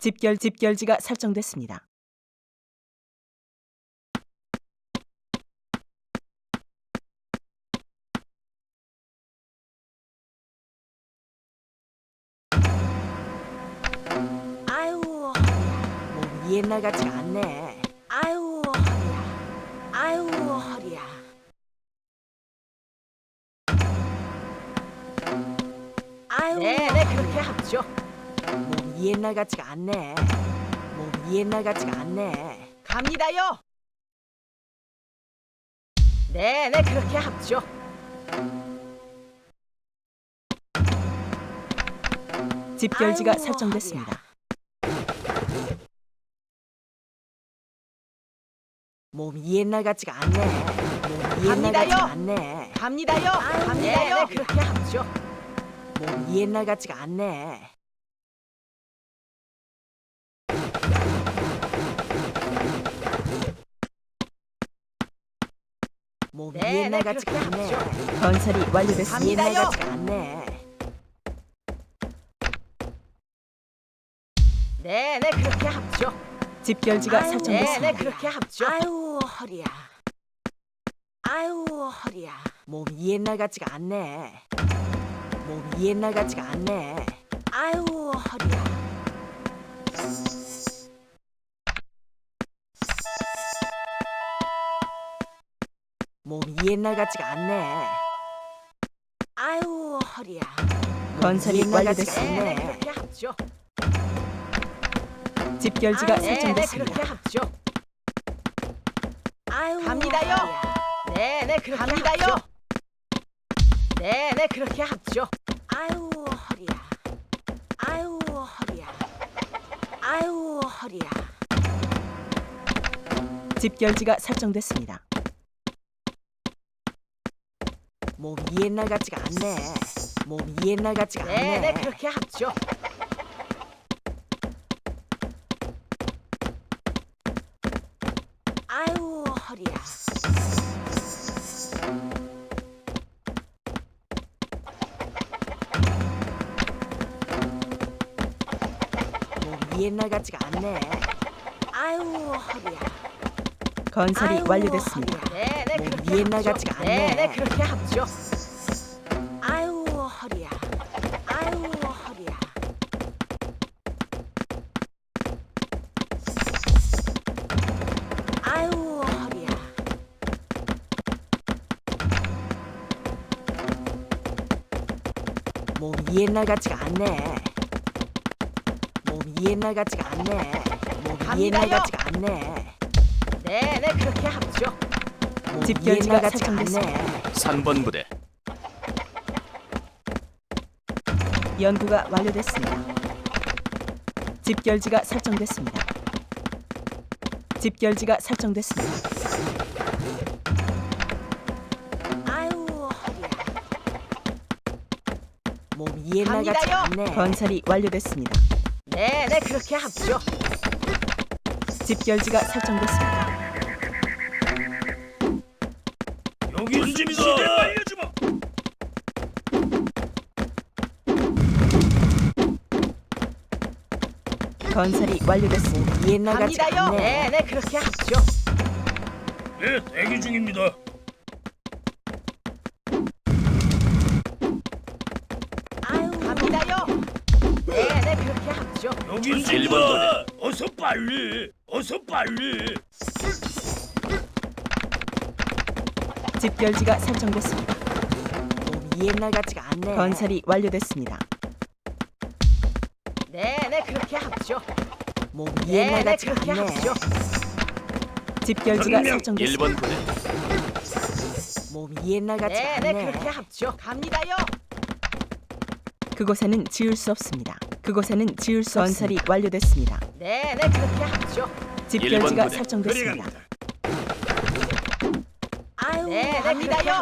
집결 집결지가 설정됐습니다. 아유 허리야 몸이 옛날 같지가 않네. 아유 허리야 아유 허리야. 아유. 네 네 그렇게 합죠 옛날 같지가 않네 몸이 옛날 같지가 않네 갑니다요 네네 그렇게 합죠 집결지가 아이고, 설정됐습니다. 몸이 옛날 같지가 않네. 몸이 옛날 같지가 않네. 갑니다요. 갑니다요. 네, 그렇게 합죠. 몸이 옛날 같지가 않네. 몸이 네, 옛날 네, 같지가 그렇게 않네. 건설이 완료됐습니다. 옛날. 같지가 않네. 네 네 그렇게 합죠. 집결지가 아유, 설정됐습니다. 네네 그렇게 합죠. 아유 허리야. 아유 허리야. 몸이 옛날 같지가 않네. 몸이 옛날 같지가 않네. 아유 허리야. 몸이 옛날 같지가 않네. 아유 허리야. 건설이 옛날 같지가 완료됐습니다. 않네. 그렇게 합죠. 집결지가 아유, 네네 설정됐습니다. 그렇게 합죠. 아유 갑니다요. 네네 그렇게 갑니다요. 네네 그렇게 합죠. 아유 허리야. 아유 허리야. 아유 허리야. 집결지가 설정됐습니다. 몸이 옛날 같지가 않네. 몸이 옛날 같지가 않네. 네네 그렇게 합죠. 아유 허리야. 몸이 옛날 같지가 않네. 아유 허리야. 건설이 아유, 완료됐습니다. 허리야. 네네 그렇게 옛날 같지가 않네. 네 네 그렇게 합죠. 아유 허리야. 아유 허리야. 아유 허리야. 몸이 옛날 같지가 않네. 몸이 옛날 같지가 않네. 몸이 옛날 갑니다요. 같지가 않네. 네네 그렇게 합죠. 몸이 집결지가 같지가 설정됐습니다. 않네. 3번 부대 연구가 완료됐습니다. 집결지가 설정됐습니다. 집결지가 설정됐습니다. 아유 허리야. 몸이 옛날 같지가 갑니다요. 않네. 건설이 완료됐습니다. 네네 그렇게 합죠. 집결지가 설정됐습니다. 여기 알려주마 건설이 완료됐습니다. 옛날 같지가 갑니다요. 않네. 네 네 그렇게 합죠. 네 대기 중입니다 아유 갑니다요. 네 네 그렇게 합죠. 여기 있습니다. 어서 빨리 어서 빨리 집결지가 설정됐습니다. 몸이 옛날 같지가 않네. 건설이 완료됐습니다. 네네 그렇게 합죠. 몸이 네네 옛날 같지가 그렇게 않네. 합죠. 집결지가 설정됐습니다. 1번 부대 몸이 옛날 같지가 네네 않네. 그렇게 합죠. 갑니다요. 그곳에는 지을 수 없습니다. 그곳에는 지을 수 건설이 완료됐습니다. 네네 그렇게 합죠. 집결지가 부대. 설정됐습니다. 그렇게 갑니다요.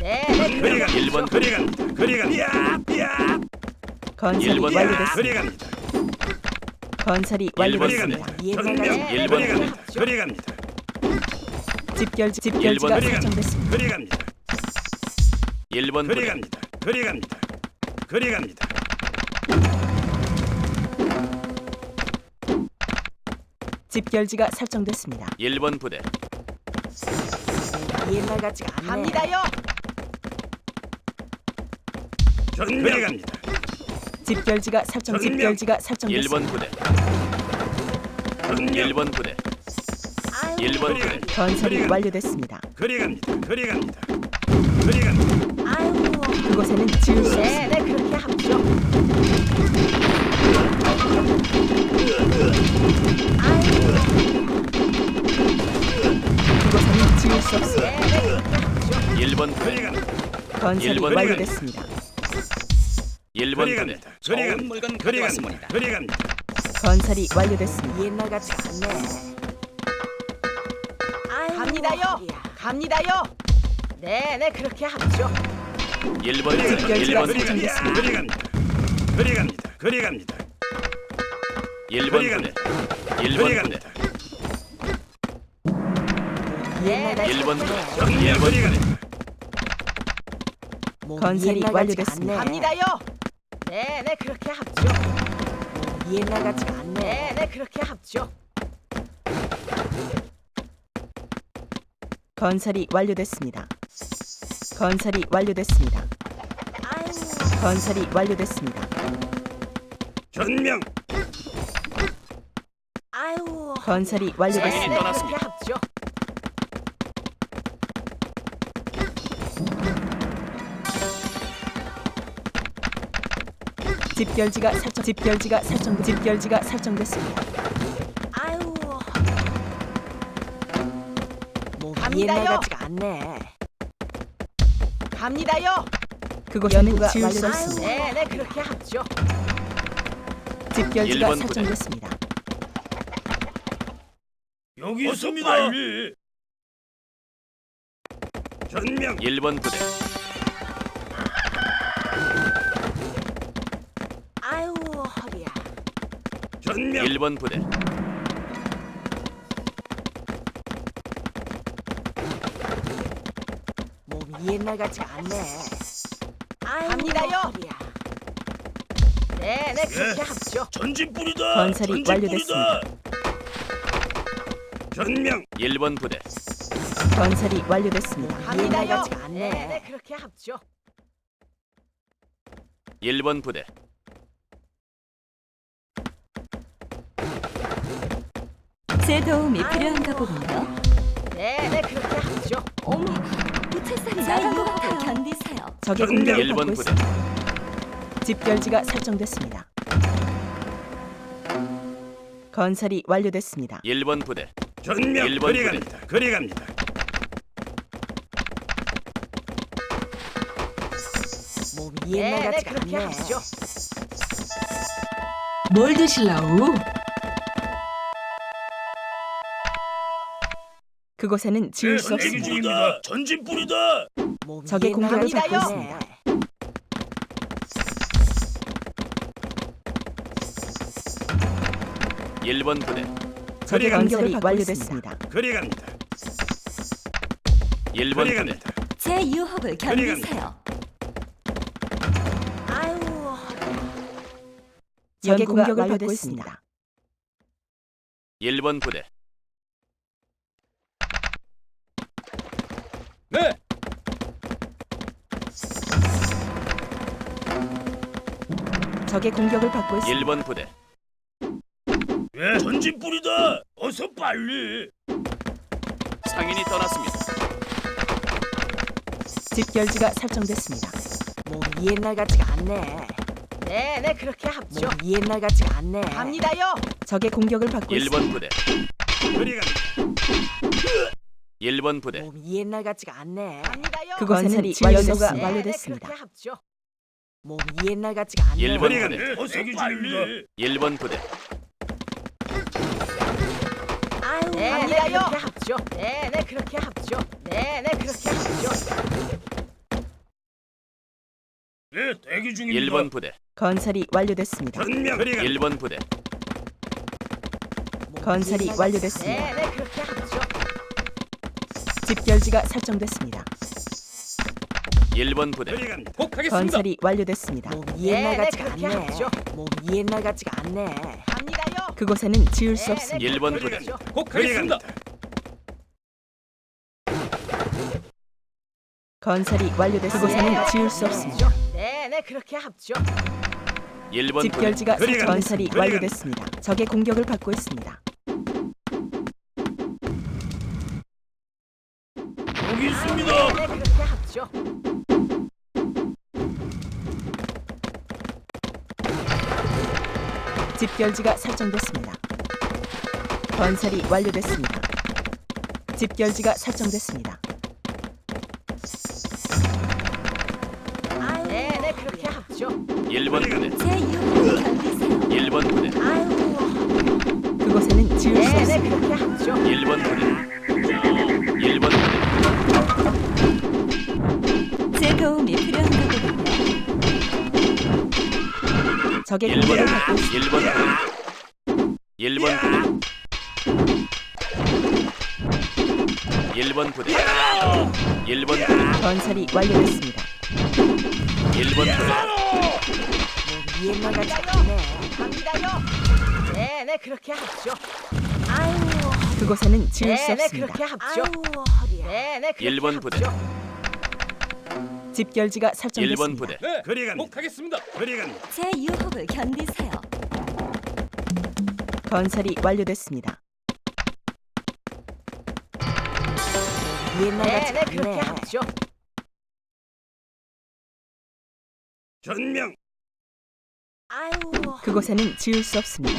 네네 그렇게 합죠. 1번 부대 갑니다. 그리갑니다. 야 건설이 일본 완료됐습니다. 그리갑니다. 건설이 일본 완료됐습니다. 네, 1번 네, 부대 네. 그리갑니다. 집결지 집결지가 일본 설정됐습니다. 그리갑니다. 1번 부대 그리갑니다. 그리갑니다. 그리갑니다. 집결지가 설정됐습니다. 1번 부대 옛날 같지가 않네. 갑니다요. 전명 갑니다. 집결지가 설정 전명. 집결지가 설정됐습니다. 1번 부대 전명 1번 부대 아유, 1번 그리 부대. 건설이. 완료됐습니다. 그리 갑니다. 그리 갑니다. 그리 갑니다. 아유, 그곳에는 지을 수 네, 없습니다. 네 그렇게 합죠. 그곳에 수 합죠. 1번 그리 부대. 건설이 일본 완료됐습니다. 1번 그리 부대 갑니다. 그리 갑니다. 그리 갑니다. 그리 갑니다. 건설이 완료됐습니다. 옛날 같지가 않네. 갑니다요. 허리야. 갑니다요. 네, 네 그렇게 합죠. 1번 그리 부대 집결지가 1번 부대 설정됐습니다. 그리 갑니다. 그리 갑니다. 그리 갑니다. 1번 그리 부대 갑니다. 1번 그리 부대 1번 부대 전명 1번 그리 부대 건설이 완료됐습니다. 갑니다요. 네, 네 그렇게 합죠. 옛날 같지가 않네. 네, 네 그렇게 합죠. 건설이 완료됐습니다. 건설이 완료됐습니다. 건설이 완료됐습니다. 전명 아유, 건설이 네, 완료됐습니다. 네. 그렇게 합죠. 집결지가 설정 집결지가 설정 집결지가 설정됐습니다. 아유, 갑니다요. 옛날 같지가 않네. 갑니다요. 그곳에는 연구가 지을 수 완료됐습니다. 없습니다. 네, 네 그렇게 합죠. 집결지가 일본 부대. 설정됐습니다. 여기 있습니다. 전명 1번 부대 아유, 허리야. 전명 1번 부대 몸이 옛날 같지가 않네. 갑니다요. 허리야. 네, 네 그렇게 예. 합죠. 전진 뿌리다. 건설이 전진 완료됐습니다. 뿌리다. 전명 1번 부대 건설이 완료됐습니다. 갑니다요. 같지가 않네. 네, 네 그렇게 합죠. 1번 부대 제 도움이 필요한가 보군요. 네, 네 그렇게 합죠. 어머, 부채살이 나간 것 같아요. 견디세요. 적의 전명 공격을 일본 받고 부대. 있습니다. 집결지가 설정됐습니다. 건설이 완료됐습니다. 1번 부대 전명 일본 그리 부대. 갑니다. 그리 갑니다. 몸이 네, 옛날 네 같지가 그렇게 않네. 합죠. 뭘 드실라우? 그곳에는 지을 수 대기 없습니다. 중입니다. 전진 뿌리다. 적의 공격을 받고 않네. 일번 부대 적의 그리 받고 있습니다. 그리 갑니다. 1번 그리 부대 갑니다. 제 유혹을 견디세요. 아유. 적의 연구가 공격을 받고 완료됐습니다. 있습니다. 1번 부대 적의 공격을 받고 있습니다. 1번 부대 예, 전진 뿌리다. 어서 빨리. 상인이 떠났습니다. 집결지가 설정됐습니다. 몸이 옛날 같지가 않네. 네, 네 그렇게 합죠. 몸이 옛날 같지가 않네. 갑니다요. 적의 공격을 받고 1번 있습니다. 부대 그리 갑니다. 1번 부대 몸이 옛날 같지가 않네. 갑니다요. 그곳에는 건설이 지을 수 완료됐습니다. 없습니다. 네, 네 완료됐습니다. 그렇게 합죠. 몸이 옛날 같지가 않네. 일본. 갑니다. 어서 빨리. 1번 부대 哎 아유, 네, 네 갑니다요. 그렇게 합죠. 네, 네 그렇게 합죠. 네, 네 그렇게 합죠. 예, 대기 중입니다. 1번 부대 건설이 완료됐습니다. 전명 그리 갑니다. 1번 부대 건설이 옛날 완료됐습니다. 네, 네 그렇게. 집결지가 설정됐습니다. 1번 부대. 건설이 완료됐습니다. 몸이 네, 옛날 네, 같지가 그렇게 않네. 합죠. 몸이 옛날 같지가 않네. 갑니다요. 그곳에는 지을 수 네, 없습니다. 1번 부대 곧 가겠습니다. 건설이 완료됐습니다. 그곳에는 지을 수 없습니다. 네네 그렇게 합죠. 1번 부대 집결지가. 건설이. 완료됐습니다. 적의 공격을 받고 있습니다. 여기 있습니다. 집결지가 설정됐습니다. 건설이 완료됐습니다. 집결지가 설정됐습니다. 네 네 그렇게 합죠. 1번 제 도움이 필요한가 보군요. 적의 1번 공격을 받고 있습니다. 1번 부대 1번 부대 1번 부대 1번 부대 건설이 완료됐습니다. 1번 부대 옛날 같지 않네. 갑니다요. 네 네 그렇게 합죠. 아유, 그곳에는 지을 수 네 네 없습니다. 그렇게 합죠. 아유 허리야. 네 네 그렇게 1번 부대 합죠. 집결지가 1번 설정됐습니다. 부대 네, 그리 갑니다. 곧 가겠습니다. 그리 갑니다. 제 유혹을 견디세요. 건설이 완료됐습니다. 옛날 네네 그렇게 않네. 합죠. 전명. 아유, 그곳에는 지을 수 없습니다.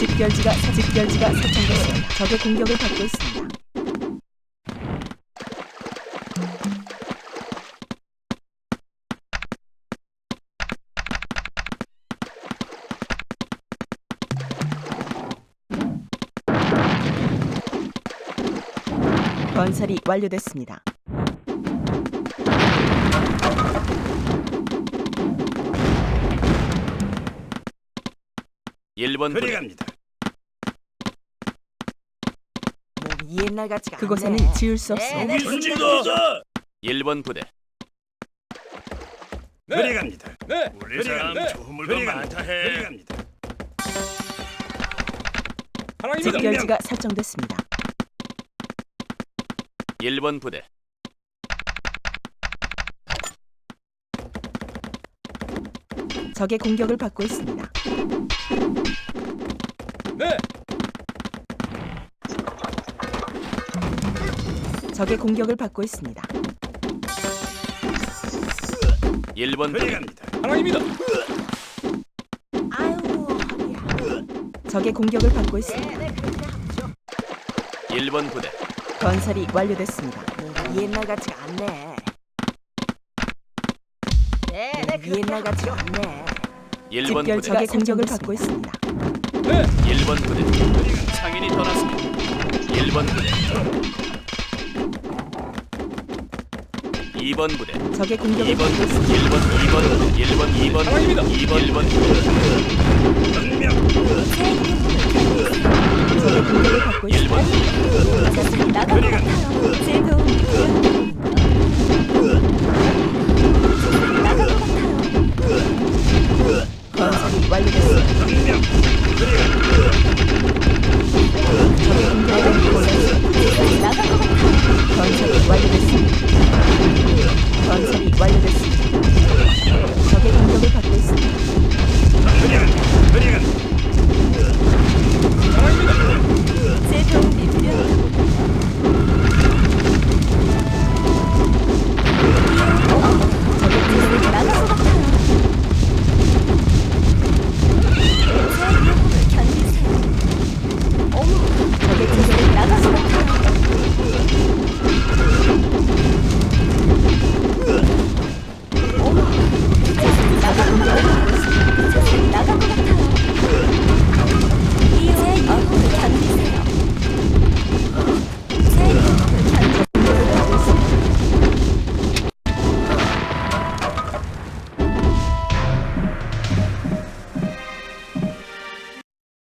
집결지가 집결지가 설정됐습니다. 적의 공격을 받고 있습니다. 건설이 완료됐습니다. 일번 그리 부대 갑니다. 몸이 옛날 같지가. 그곳에는 지을 수 없습니다. 전진다. 1번 부대 그리 갑니다. 네. 우리 사람 좋은 물건 많다 해. 그리 갑니다. 사랑입니다. 집결지가 설정됐습니다. 1번 부대 적의 공격을 받고 있습니다. 네. 적의 공격을 받고 있습니다. 1번 그리 부대 갑니다. 사랑입니다. 아유 허리야. 적의 공격을 받고 있습니다. 네 네 그렇게 합죠. 1번 부대 건설이 완료됐습니다. 옛날 같지가 않네. 네네 몸이 그렇게 옛날 같지가. 않네. 1번 부대 집결지가 공격을 받고 있습니다. 네. 1번 부대 상인이 떠났습니다 1번 부대 2번 부대 적의 공격을 2번 받고 부대 있습니다. 1번 2번 부대 1번 2번 사랑입니다. 2번 1번 부대 전명. 적 있습니다. 1번 나가고 같아요. 제 완료됐습니다.